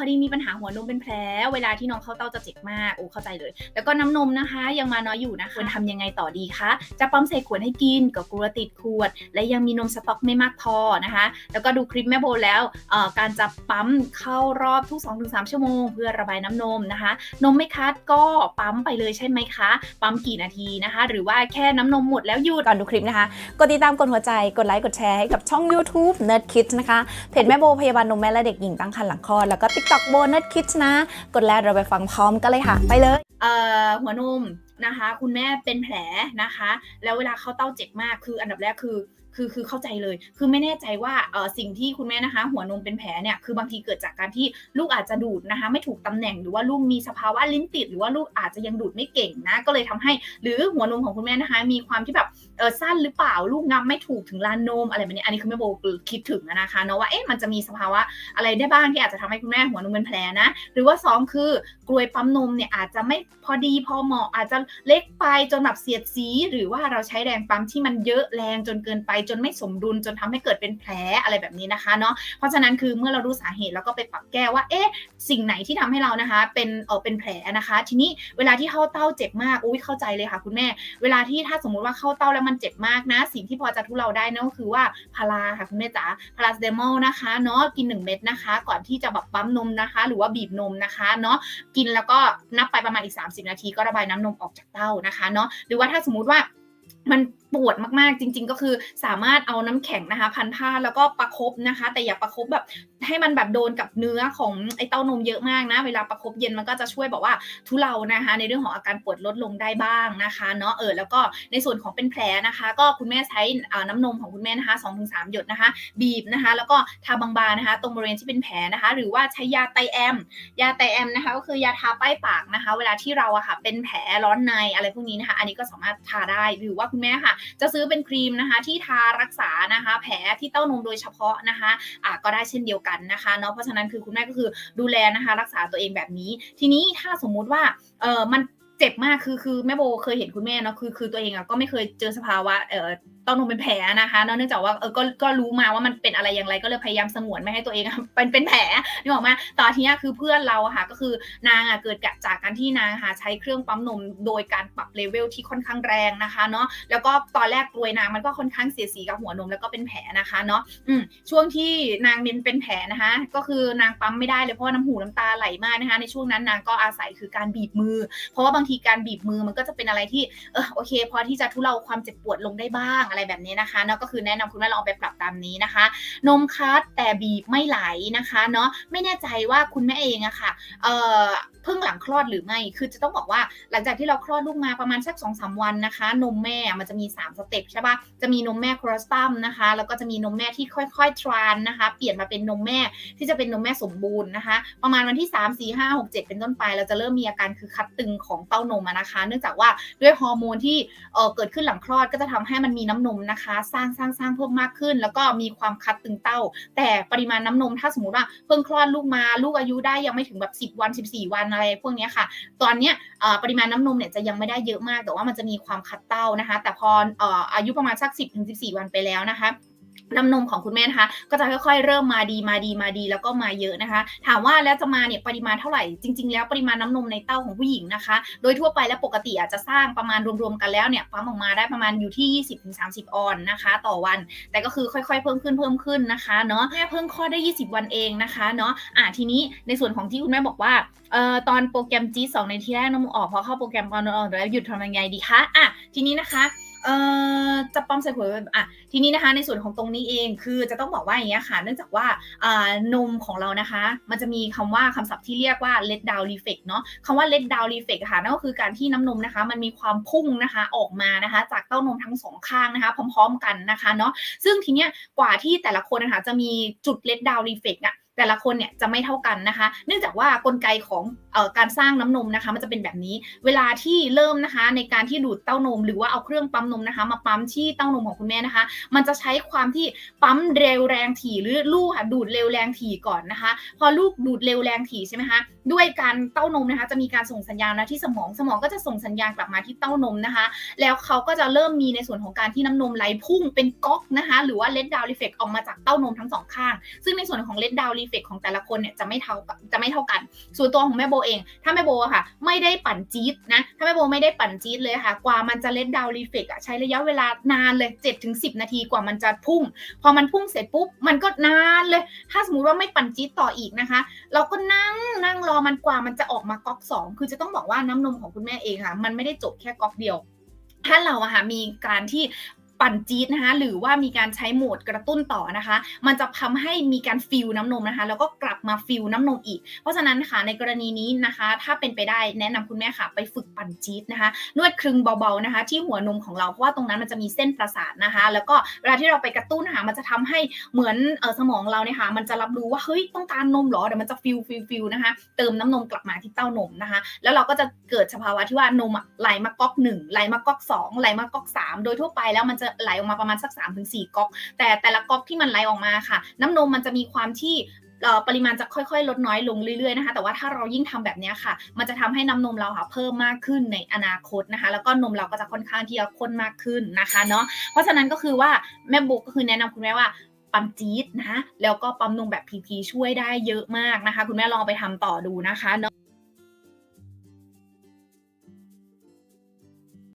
พอดีมีปัญหาหัวนมเป็นแผล เวลาที่น้องเข้าเต้าจะเจ็บมาก โอ้เข้าใจเลย แล้วก็น้ำนมนะคะ ยังมาน้อยอยู่นะคะควรทำยังไงต่อดีคะ จะปั๊มใส่ขวดให้กินก็กลัวติดขวด และยังมีนมสต็อกไม่มากพอนะคะ แล้วก็ดูคลิปแม่โบแล้วการจะปั๊มเข้ารอบทุก 2-3 ชั่วโมง เพื่อระบายน้ำนมนะคะ นมไม่คัดก็ปั๊มไปเลยใช่ไหมคะ ปั๊มกี่นาทีนะคะ หรือว่าแค่น้ำนมหมดแล้วหยุดก่อนดูคลิปนะคะกดติดตามกดหัวใจกดไลค์กดแชร์ให้กับช่อง YouTube Nerd Kids นะคะเพจแม่โบพยาบาลนมแม่และเด็กหญิงตั้งครรภ์หลังคลอดแล้วก็ TikTok โบ Nerd Kids นะ กดแล้วเราไปฟังพร้อมกันเลยค่ะ ไปเลย เอ่อหัวนมนะคะ คุณแม่เป็นแผลนะคะ แล้วเวลาเข้าเต้าเจ็บมากคืออันดับแรกคือคือคือเข้าใจเลย คือไม่แน่ใจว่าเออสิ่งที่คุณแม่นะคะ หัวนมเป็นแผลเนี่ยคือบางทีเกิดจากการที่ลูกอาจจะดูดนะคะ ไม่ถูกตำแหน่งหรือว่าลูกมีสภาวะลิ้นติด หรือว่าลูกอาจจะยังดูดไม่เก่งนะ ก็เลยทำให้ หรือหัวนมของคุณแม่นะคะ มีความที่แบบเออสั้นหรือเปล่าลูกงับไม่ถูกถึงลานนมอะไรแบบนี้อันนี้คือแม่โบคิดถึงนะคะเนาะว่าเอ๊ะมันจะมีสภาวะอะไรได้บ้างที่อาจจะทำให้คุณแม่หัวนมเป็นแผลนะ หรือว่าสองคือกลวยปั๊มนมเนี่ยอาจจะไม่พอดีพอเหมาะอาจจะเล็กไปจนแบบเสียดสี หรือว่าเราใช้แรงปั๊มที่มันเยอะแรงจนเกินไปจนไม่สมดุลจนทำให้เกิดเป็นแผลอะไรแบบนี้นะคะเนาะเพราะฉะนั้นคือเมื่อเรารู้สาเหตุแล้วก็ไปปรับแก้ว่าเอ๊ะสิ่งไหนที่ทำให้เรานะคะเป็นเออเป็นแผลนะคะ ทีนี้เวลาที่เข้าเต้าเจ็บมากอุ้ยเข้าใจเลยค่ะ คุณแม่ เวลาที่ถ้าสมมุติว่าเข้าเต้าแล้วมันเจ็บมากนะ สิ่งที่พอจะทุเลาได้นั่นก็คือว่าพาราค่ะคุณแม่จ๋าพาราสเตมอลนะคะเนาะกิน 1 เม็ดนะคะ ก่อนที่จะแบบปั๊มนมนะคะ หรือว่าบีบนมนะคะเนาะกินแล้วก็นับไปประมาณอีก 30 นาทีก็ระบายน้ำนมออกจากเต้านะคะเนาะหรือว่าถ้าสมมุติว่ามัน ปวดมากๆ จริง ๆ ก็คือสามารถเอาน้ำแข็งนะคะ พันผ้าแล้วก็ประคบนะคะ แต่อย่าประคบแบบให้มันแบบโดนกับเนื้อของไอ้เต้านมเยอะมากนะ เวลาประคบเย็นมันก็จะช่วยแบบว่าทุเลานะคะ ในเรื่องของอาการปวดลดลงได้บ้างนะคะเนาะเออแล้วก็ในส่วนของเป็นแผลนะคะ ก็คุณแม่ใช้น้ำนมของคุณแม่นะคะ2-3หยดนะคะ บีบนะคะ แล้วก็ทาบางๆนะคะ ตรงบริเวณที่เป็นแผลนะคะ หรือว่าใช้ยาไตแอม ยาไตแอมนะคะ ก็คือยาทาป้ายปากนะคะ เวลาที่เราอะค่ะเป็นแผลร้อนในอะไรพวกนี้นะคะ อันนี้ก็สามารถทาได้หรือว่าคุณแม่ค่ะจะซื้อเป็นครีมนะคะที่ทารักษานะคะ แผลที่เต้านมโดยเฉพาะนะคะอ่าก็ได้เช่นเดียวกันนะคะเนาะเพราะฉะนั้นคือคุณแม่ก็คือดูแลนะคะรักษาตัวเองแบบนี้ ทีนี้ถ้าสมมุติว่าเออมันเจ็บมากคือคือแม่โบเคยเห็นคุณแม่เนาะคือคือตัวเองอะก็ไม่เคยเจอสภาวะเออ ต้านมเป็นแผลนะคะเนื่องจากว่าเออก็ก็รู้มาว่ามันเป็นอะไรอย่างไรก็เลยพยายามสงวนไม่ให้ตัวเองเป็นเป็นแผลนึกออกมาตอนทีเนี้คือเพื่อนเราค่ะก็คือนางอะเกิดจากการที่นางค่ะใช้เครื่องปั๊มนมโดยการปรับเลเวลที่ค่อนข้างแรงนะคะเนาะแล้วก็ตอนแรกกลวยนางมันก็ค่อนข้างเสียสีกับหัวนมแล้วก็เป็นแผลนะคะเนาะอืมช่วงที่นางเป็นเป็นแผลนะคะก็คือนางปั๊มไม่ได้เลยเพราะว่าน้ำหูน้ำตาไหลมากนะคะในช่วงนั้นนางก็อาศัยคือการบีบมือ เพราะว่าบางทีการบีบมือมันก็จะเป็นอะไรที่เออโอเคพอที่จะทุเลาความเจ็บปวดลงได้บ้างอะไรแบบนี้นะคะเนาะก็คือแนะนำคุณแม่ลองไปปรับตามนี้นะคะ นมคัดแต่บีบไม่ไหลนะคะเนาะไม่แน่ใจว่าคุณแม่เองอะค่ะเอ่อเพิ่งหลังคลอดหรือไม่ คือจะต้องบอกว่าหลังจากที่เราคลอดลูกมาประมาณสัก2อสวันนะคะ นมแม่มันจะมี 3 สเต็ปใช่ปะจะมีนมแม่ครสตัมนะคะ แล้วก็จะมีนมแม่ที่ค่อยๆ ทรานนะคะ เปลี่ยนมาเป็นนมแม่ที่จะเป็นนมแม่สมบูรณ์นะคะ ประมาณวันที่ 3 4 5 6 7 เป็นต้นไป เราจะเริ่มมีอาการคือคัดตึงของเต้านมนะคะ เนื่องจากว่าด้วยฮอร์โมนที่เออเกิดขึ้นหลังคลอดก็จะทำให้มันมีน้ำนมนะคะ สร้างสร้างสร้างเพิ่มมากขึ้น แล้วก็มีความคัดตึงเต้า แต่ปริมาณน้ำนมถ้าสมมติว่าเพิ่งคลอดลูกมาลูกอายุได้ยังไม่ถึงแบบ 10 วัน 14 วันอะไรพวกนี้ค่ะ ตอนเนี้ยปริมาณน้ำนมเนี่ยจะยังไม่ได้เยอะมาก แต่ว่ามันจะมีความคัดเต้านะคะ แต่พออายุประมาณสัก 10ถึง14 วันไปแล้วนะคะ น้ำนมของคุณแม่นะคะ ก็จะค่อยๆ เริ่มมาดีมาดีมาดีแล้วก็มาเยอะนะคะ ถามว่าแล้วจะมาเนี่ยปริมาณเท่าไหร่จริง ๆ แล้วปริมาณน้ำนมในเต้าของผู้หญิงนะคะ โดยทั่วไปแล้วปกติอาจจะสร้างประมาณรวมๆกันแล้วเนี่ยปั๊มออกมาได้ประมาณอยู่ที่ 20-30 ออนนะคะ ต่อวัน แต่ก็คือค่อยๆ เพิ่มขึ้นเพิ่มขึ้นนะคะเนาะแม่เพิ่งคลอดได้ 20 วันเองนะคะเนาะอะทีนี้ในส่วนของที่คุณแม่บอกว่าเอ่อตอนโปรแกรม G2 ในที่แรกน้ำมูกออกพอเข้าโปรแกรมตอนนมออกแล้วหยุดทำยังไงดีคะอะทีนี้นะคะ เอ่อจะปั๊มใส่ขวดอะทีนี้นะคะในส่วนของตรงนี้เองคือจะต้องบอกว่าอย่างเงี้ยค่ะ เนื่องจากว่าอ่านมของเรานะคะ มันจะมีคำว่าคำศัพท์ที่เรียกว่า let down reflex เนาะคำว่า let down reflex ค่ะนั่นก็คือการที่น้ำนมนะคะ มันมีความพุ่งนะคะออกมานะคะ จากเต้านมทั้งสองข้างนะคะ พร้อม ๆ กันนะคะเนาะซึ่งทีเนี้ยกว่าที่แต่ละคนนะคะจะมีจุด let down reflex อะ แต่ละคนเนี่ยจะไม่เท่ากันนะคะ เนื่องจากว่ากลไกของออการสร้างน้ำนมนะคะ มันจะเป็นแบบนี้ เวลาที่เริ่มนะคะ ในการที่ดูดเต้านม หรือว่าเอาเครื่องปั๊มนมนะคะ มาปั๊มที่เต้านมของคุณแม่นะคะ มันจะใช้ความที่ปั๊มเร็วแรงถี่หรือลูกค่ะดูดเร็วแรงถี่ก่อนนะคะ พอลูกดูดเร็วแรงถี่ใช่ไหมคะด้วยการเต้านมนะคะ จะมีการส่งสัญญาณนะที่สมองสมองก็จะส่งสัญญาณกลับมาที่เต้านมนะคะ แล้วเขาก็จะเริ่มมีในส่วนของการที่น้ำนมไหลพุ่งเป็นก๊อกนะคะ หรือว่าเลดดาวรีเฟกออกมาจากเต้านมทั้งสองข้าง ซึ่งในส่วนของเลดดาวรีเฟกของแต่ละคนเนี่ยจะไม่เท่าจะไม่เท่ากัน ส่วนตัวของแม่โบเอง ถ้าแม่โบอะค่ะ ไม่ได้ปั่นจี๊ดนะ ถ้าแม่โบไม่ได้ปั่นจี๊ดเลยค่ะ กว่ามันจะเล็ดดาวรีเฟกอะใช้ระยะเวลานานเลย7จ็ถึงสินาทีกว่ามันจะพุ่ง พอมันพุ่งเสร็จปุ๊บมันก็นานเลย ถ้าสมมติว่าไม่ปั่นจี๊ดต่ออีกนะคะ เราก็นั่งนั่งรอมันกว่ามันจะออกมาก๊อกสองคือจะต้องบอกว่าน้ำนมของคุณแม่เองค่ะ มันไม่ได้จบแค่ก๊อกเดียวถ้าเราอะค่ะมีการที่ ปั่นจี๊ดนะคะหรือว่ามีการใช้โหมดกระตุ้นต่อนะคะ มันจะทำให้มีการฟิลน้ำนมนะคะ แล้วก็กลับมาฟิลน้ำนมอีก เพราะฉะนั้นค่ะในกรณีนี้นะคะ ถ้าเป็นไปได้แนะนำคุณแม่ค่ะ ไปฝึกปั่นจี๊ดนะคะ นวดคลึงเบาๆนะคะ ที่หัวนมของเราเพราะว่าตรงนั้นมันจะมีเส้นประสาทนะคะ แล้วก็เวลาที่เราไปกระตุ้นนะคะมันจะทำให้เหมือนเออสมองเราเนี่ยค่ะมันจะรับรู้ว่าเฮ้ยต้องการนมหรอเดี๋ยวมันจะฟิลฟิลฟิลนะคะเติมน้ำนมกลับมาที่เต้านมนะคะ แล้วเราก็จะเกิดสภาวะที่ว่านมไหลมาก๊อกหนึ่งไหลมาก๊อกสองไหลมาก๊อกสามโดยทั่วไปแล้วมันจะไหลออกมาประมาณสัก3าถึงสก๊อก แต่แต่ละก๊อกที่มันไหลออกมาค่ะ น้ำนมมันจะมีความที่ปริมาณจะค่อยๆ ลดน้อยลงเรื่อยๆนะคะแต่ว่าถ้าเรายิ่งทำแบบนี้ค่ะ มันจะทำให้น้ำนมเราค่ะเพิ่มมากขึ้นในอนาคตนะคะ แล้วก็นมเราก็จะค่อนข้างที่จะข้นมากขึ้นนะคะเนาะเพราะฉะนั้นก็คือว่าแม่บุ๊กก็คือแนะนำคุณแม่ว่าปั๊มจี๊ดนะแล้วก็ปั๊มนมแบบพีพีช่วยได้เยอะมากนะคะ คุณแม่ลองไปทำต่อดูนะคะเนาะ